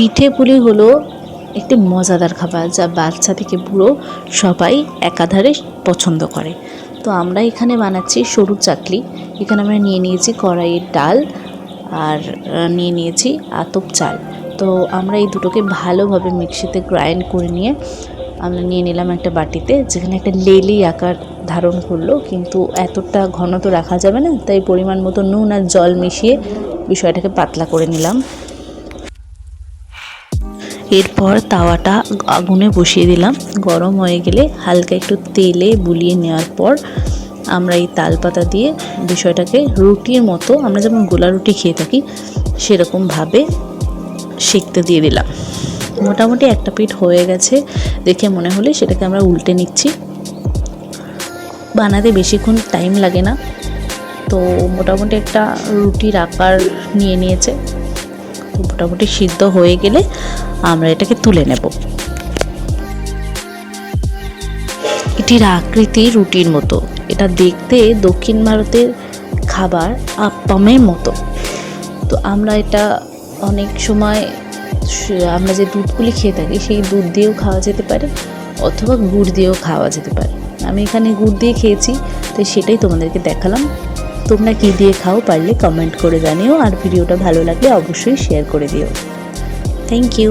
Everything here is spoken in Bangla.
পিঠে পুলি হলো একটি মজাদার খাবার যা বাচ্চা থেকে বুড়ো সবাই একাধারে পছন্দ করে। তো আমরা এখানে বানাচ্ছি সরু চাকলি। এখানে আমরা নিয়ে নিয়েছি কড়াইয়ের ডাল আর নিয়ে নিয়েছি আতপ চাল। তো আমরা এই দুটোকে ভালোভাবে মিক্সিতে গ্রাইন্ড করে নিয়ে আমরা নিয়ে নিলাম একটা বাটিতে, যেখানে একটা লেলি আকার ধারণ করল। কিন্তু এতটা ঘন তো রাখা যাবে না, তাই পরিমাণ মতো নুন আর জল মিশিয়ে বিষয়টাকে পাতলা করে নিলাম। এরপর তাওয়াটা আগুনে বসিয়ে দিলাম। গরম হয়ে গেলে হালকা একটু তেলে বুলিয়ে নেওয়ার পর আমরা এই তালপাতা দিয়ে বিষয়টাকে রুটির মতো, আমরা যেমন গোলা রুটি খেয়ে থাকি, সেরকমভাবে সেঁকতে দিয়ে দিলাম। মোটামুটি একটা পিঠ হয়ে গেছে দেখে মনে হলে সেটাকে আমরা উল্টে নিচ্ছি। বানাতে বেশিক্ষণ টাইম লাগে না। তো মোটামুটি একটা রুটির আকার নিয়ে নিয়েছে। মোটামুটি সিদ্ধ হয়ে গেলে আমরা এটাকে তুলে নেব। এটির আকৃতি রুটির মতো। এটা দেখতে দক্ষিণ ভারতের খাবার আপ্পামের মতো। তো আমরা এটা অনেক সময় আমরা যে দুধগুলি খেয়ে থাকি, সেই দুধ দিয়েও খাওয়া যেতে পারে অথবা গুড় দিয়েও খাওয়া যেতে পারে। আমি এখানে গুড় দিয়ে খেয়েছি তো সেটাই তোমাদেরকে দেখালাম। তোমরা কি দিয়ে খাও পারলে কমেন্ট করে জানিও, আর ভিডিওটা ভালো লাগলে অবশ্যই শেয়ার করে দিও। Thank you